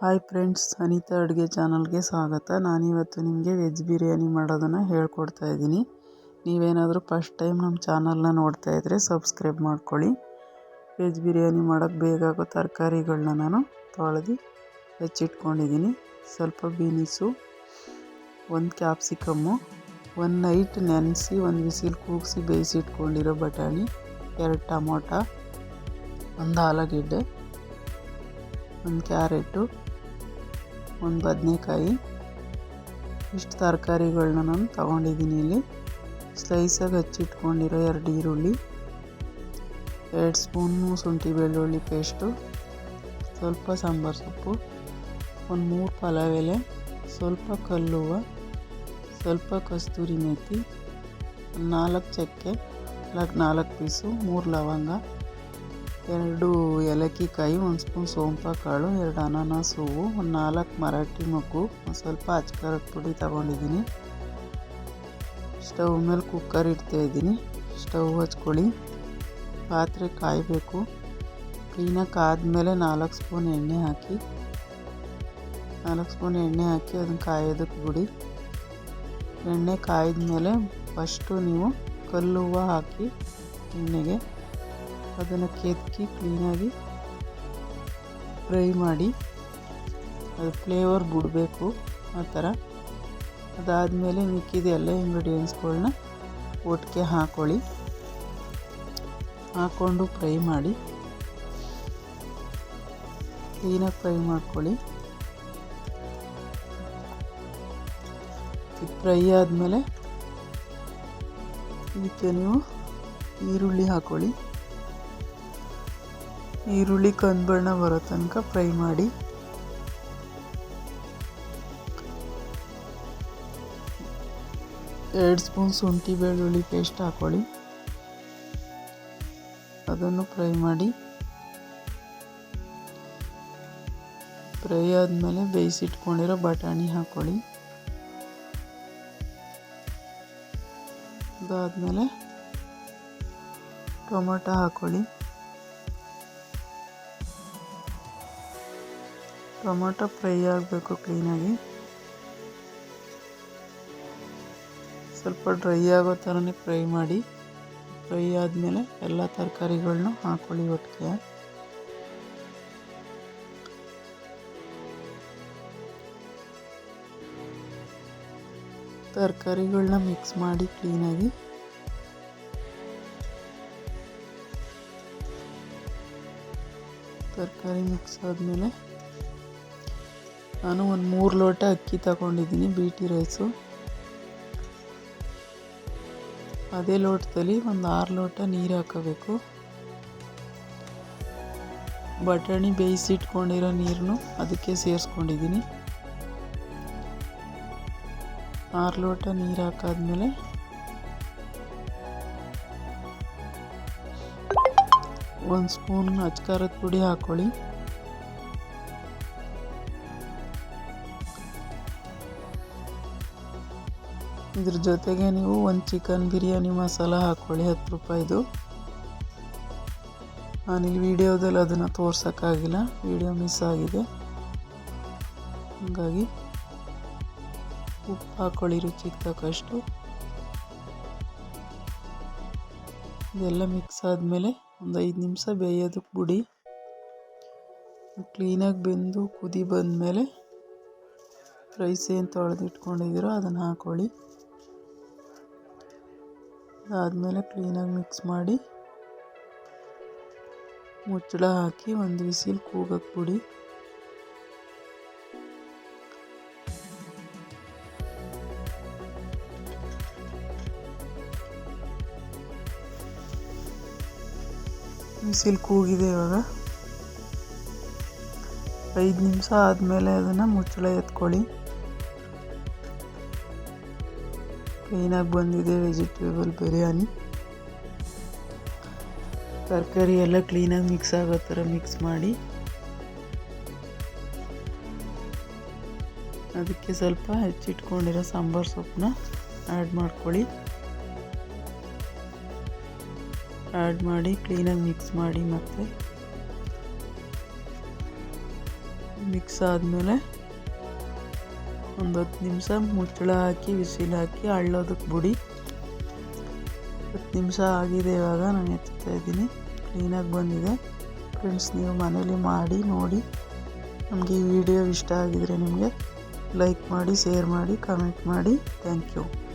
Hi friends Anita ಅಡುಗೆ ಚಾನಲ್ಗೆ ಸ್ವಾಗತ. ನಾನಿವತ್ತು ನಿಮಗೆ ವೆಜ್ ಬಿರಿಯಾನಿ ಮಾಡೋದನ್ನು ಹೇಳ್ಕೊಡ್ತಾ ಇದ್ದೀನಿ. ನೀವೇನಾದರೂ ಫಸ್ಟ್ ಟೈಮ್ ನಮ್ಮ ಚಾನಲ್ನ ನೋಡ್ತಾ ಇದ್ದರೆ ಸಬ್ಸ್ಕ್ರೈಬ್ ಮಾಡ್ಕೊಳ್ಳಿ. ವೆಜ್ ಬಿರಿಯಾನಿ ಮಾಡೋಕ್ಕೆ ಬೇಕಾಗೋ ತರಕಾರಿಗಳನ್ನ ನಾನು ತೊಳೆದು ಹೆಚ್ಚಿಟ್ಕೊಂಡಿದ್ದೀನಿ. ಸ್ವಲ್ಪ ಬೀನಿಸು, ಒಂದು ಕ್ಯಾಪ್ಸಿಕಮ್ಮು ಒಂದು ನೈಟ್ ನೆನೆಸಿ, ಒಂದು ಬಿಸಿಲು ಕೂಗಿಸಿ ಬೇಯಿಸಿಟ್ಕೊಂಡಿರೋ ಬಟಾಣಿ, ಎರಡು ಟಮೋಟ, ಒಂದು ಆಲೂಗೆಡ್ಡೆ. ಒಂದು ಕ್ಯಾರೆಟು, ಒಂದು ಬದನೆಕಾಯಿ. ಇಷ್ಟು ತರಕಾರಿಗಳನ್ನ ನಾನು ತಗೊಂಡಿದ್ದೀನಿ ಇಲ್ಲಿ. ಸ್ಲೈಸಾಗಿ ಹಚ್ಚಿಟ್ಕೊಂಡಿರೋ ಎರಡು ಈರುಳ್ಳಿ, ಎರಡು ಸ್ಪೂನು ಶುಂಠಿ ಬೆಳ್ಳುಳ್ಳಿ ಪೇಸ್ಟು, ಸ್ವಲ್ಪ ಸಾಂಬಾರು ಸೊಪ್ಪು, ಒಂದು ಮೂರು ಪಲಾವ್ ಎಲೆ ಸ್ವಲ್ಪ ಕಲ್ಲುವ, ಸ್ವಲ್ಪ ಕಸ್ತೂರಿ ಮೇಥಿ ನಾಲ್ಕು ಚಕ್ಕೆ ನಾಲ್ಕು ಪೀಸು, ಮೂರು ಲವಂಗ ಎರಡು ಏಲಕ್ಕಿ ಕಾಯಿ ಒಂದು ಸ್ಪೂನ್ ಸೋಂಪ ಕಾಳು ಎರಡು ಅನಾನಸ್ ಹೂವು, ಒಂದು ನಾಲ್ಕು ಮರಾಠಿ ಮೊಗ್ಗು, ಒಂದು ಸ್ವಲ್ಪ ಅಚ್ಕಾರದ ಪುಡಿ ತಗೊಂಡಿದ್ದೀನಿ. ಸ್ಟವ್ ಮೇಲೆ ಕುಕ್ಕರ್ ಇಡ್ತಾ ಇದ್ದೀನಿ. ಸ್ಟವ್ ಹಚ್ಕೊಳ್ಳಿ. ಪಾತ್ರೆ ಕಾಯಬೇಕು. ಕ್ಲೀನಾಗಿ ಕಾದ್ಮೇಲೆ ನಾಲ್ಕು ಸ್ಪೂನ್ ಎಣ್ಣೆ ಹಾಕಿ, ನಾಲ್ಕು ಸ್ಪೂನ್ ಎಣ್ಣೆ ಹಾಕಿ ಅದನ್ನು ಕಾಯೋದಕ್ಕೆ ಬಿಡಿ. ಎಣ್ಣೆ ಕಾಯ್ದ ಮೇಲೆ ಫಸ್ಟು ನೀವು ಕಲ್ಲು ಹೂವು ಹಾಕಿ ಎಣ್ಣೆಗೆ ಅದನ್ನು ಕೆದಕಿ ಕ್ಲೀನಾಗಿ ಫ್ರೈ ಮಾಡಿ, ಅದು ಫ್ಲೇವರ್ ಬಿಡಬೇಕು ಆ ಥರ. ಅದಾದಮೇಲೆ ಮಿಕ್ಕಿದ ಎಲ್ಲ ಇಂಗ್ರೀಡಿಯೆಂಟ್ಸ್ಗಳನ್ನ ಒಟ್ಟಿಗೆ ಹಾಕ್ಕೊಳ್ಳಿ ಹಾಕ್ಕೊಂಡು ಫ್ರೈ ಮಾಡಿ. ಕ್ಲೀನಾಗಿ ಫ್ರೈ ಮಾಡ್ಕೊಳ್ಳಿ. ಫ್ರೈ ಆದಮೇಲೆ ಇದಕ್ಕೆ ನೀವು ಈರುಳ್ಳಿ ಹಾಕ್ಕೊಳ್ಳಿ ಈರುಳ್ಳಿ ಕಂದು ಬರೋ ತನಕ ಫ್ರೈ ಮಾಡಿ. ಎರಡು ಸ್ಪೂನ್ ಶುಂಠಿ ಬೆಳ್ಳುಳ್ಳಿ ಪೇಸ್ಟ್ ಹಾಕೊಳ್ಳಿ. ಅದನ್ನು ಫ್ರೈ ಮಾಡಿ. ಫ್ರೈ ಆದಮೇಲೆ ಬೇಯಿಸಿಟ್ಕೊಂಡಿರೋ ಬಟಾಣಿ ಹಾಕ್ಕೊಳ್ಳಿ ಅದಾದಮೇಲೆ ಟೊಮೊಟೊ ಹಾಕ್ಕೊಳ್ಳಿ ಟೊಮೊಟೊ ಫ್ರೈ ಆಗಬೇಕು ಕ್ಲೀನಾಗಿ ಸ್ವಲ್ಪ ಡ್ರೈ ಆಗೋ ಥರನೇ ಫ್ರೈ ಮಾಡಿ, ಫ್ರೈ ಆದಮೇಲೆ ಎಲ್ಲ ತರಕಾರಿಗಳನ್ನೂ ಹಾಕ್ಕೊಳ್ಳಿ ಒಟ್ಟಿಗೆ. ತರಕಾರಿಗಳನ್ನ ಮಿಕ್ಸ್ ಮಾಡಿ ಕ್ಲೀನಾಗಿ ತರಕಾರಿ ಮಿಕ್ಸ್ ಆದಮೇಲೆ ನಾನು ಒಂದು ಮೂರು ಲೋಟ ಅಕ್ಕಿ ತಗೊಂಡಿದ್ದೀನಿ ಬಿ ಟಿ ರೈಸು. ಅದೇ ಲೋಟದಲ್ಲಿ ಒಂದು ಆರು ಲೋಟ ನೀರು ಹಾಕೋಬೇಕು. ಬಟಾಣಿ ಬೇಯಿಸಿಟ್ಕೊಂಡಿರೋ ನೀರನ್ನು ಅದಕ್ಕೆ ಸೇರಿಸ್ಕೊಂಡಿದ್ದೀನಿ. ಆರು ಲೋಟ ನೀರು ಹಾಕಾದ್ಮೇಲೆ ಒಂದು ಸ್ಪೂನ್ ಅಚ್ಕಾರದ ಪುಡಿ ಹಾಕ್ಕೊಳ್ಳಿ ಇದ್ರ ಜೊತೆಗೆ ನೀವು ಒಂದು ಚಿಕನ್ ಬಿರಿಯಾನಿ ಮಸಾಲ ಹಾಕ್ಕೊಳ್ಳಿ ಹತ್ತು ರೂಪಾಯಿದು. ನಾನಿಲ್ಲಿ ವಿಡಿಯೋದಲ್ಲಿ ಅದನ್ನು ತೋರ್ಸೋಕ್ಕಾಗಿಲ್ಲ, ವಿಡಿಯೋ ಮಿಸ್ ಆಗಿದೆ. ಹಾಗಾಗಿ ಉಪ್ಪು ಹಾಕ್ಕೊಳ್ಳಿ ರುಚಿಗೆ ತಕ್ಕಷ್ಟು. ಇದೆಲ್ಲ ಮಿಕ್ಸ್ ಆದಮೇಲೆ ಒಂದು ಐದು ನಿಮಿಷ ಬೇಯೋದಕ್ಕೆ ಬಿಡಿ. ಕ್ಲೀನಾಗಿ ಬೆಂದು ಕುದಿ ಬಂದಮೇಲೆ ರೈಸ್ ಏನು ತೊಳೆದಿಟ್ಕೊಂಡಿದ್ದೀರೋ ಅದನ್ನು ಹಾಕ್ಕೊಳ್ಳಿ ಅದಾದಮೇಲೆ ಕ್ಲೀನಾಗಿ ಮಿಕ್ಸ್ ಮಾಡಿ ಮುಚ್ಚಳ ಹಾಕಿ ಒಂದು ವಿಸಿಲ್ ಕೂಗಕ್ಕೆ ಬಿಡಿ. ವಿಸಿಲ್ ಕೂಗಿದೆ ಇವಾಗ. ಐದು ನಿಮಿಷ ಆದಮೇಲೆ ಅದನ್ನು ಮುಚ್ಚಳ ಎತ್ಕೊಳ್ಳಿ. ಕ್ಲೀನಾಗಿ ಬಂದಿದೆ ವೆಜಿಟೇಬಲ್, ಬಿರಿಯಾನಿ. ತರಕಾರಿ ಎಲ್ಲ ಕ್ಲೀನಾಗಿ ಮಿಕ್ಸ್ ಆಗೋ ಥರ ಮಿಕ್ಸ್ ಮಾಡಿ. ಅದಕ್ಕೆ ಸ್ವಲ್ಪ ಹೆಚ್ಚಿಟ್ಕೊಂಡಿರೋ ಸಾಂಬಾರು ಸೊಪ್ಪನ್ನ ಆ್ಯಡ್ ಮಾಡ್ಕೊಳ್ಳಿ. ಆ್ಯಡ್ ಮಾಡಿ ಕ್ಲೀನಾಗಿ ಮಿಕ್ಸ್ ಮಾಡಿ ಮತ್ತು. ಮಿಕ್ಸ್ ಆದಮೇಲೆ ಒಂದು ಹತ್ತು ನಿಮಿಷ ಮುಚ್ಚಳ ಹಾಕಿ ವಿಸಿಲ್ ಹಾಕಿ ಅಳ್ಳೋದಕ್ಕೆ ಬಿಡಿ. ಹತ್ತು ನಿಮಿಷ ಆಗಿದೆ ಇವಾಗ, ನಾನು ಎತ್ತಾ ಇದ್ದೀನಿ. ಕ್ಲೀನಾಗಿ ಬಂದಿದೆ. ಫ್ರೆಂಡ್ಸ್, ನೀವು ಮನೇಲಿ ಮಾಡಿ, ನೋಡಿ. ನಮಗೆ ಈ ವಿಡಿಯೋ ಇಷ್ಟ ಆಗಿದರೆ ನಿಮಗೆ ಲೈಕ್ ಮಾಡಿ, ಶೇರ್ ಮಾಡಿ, ಕಮೆಂಟ್ ಮಾಡಿ. Thank you.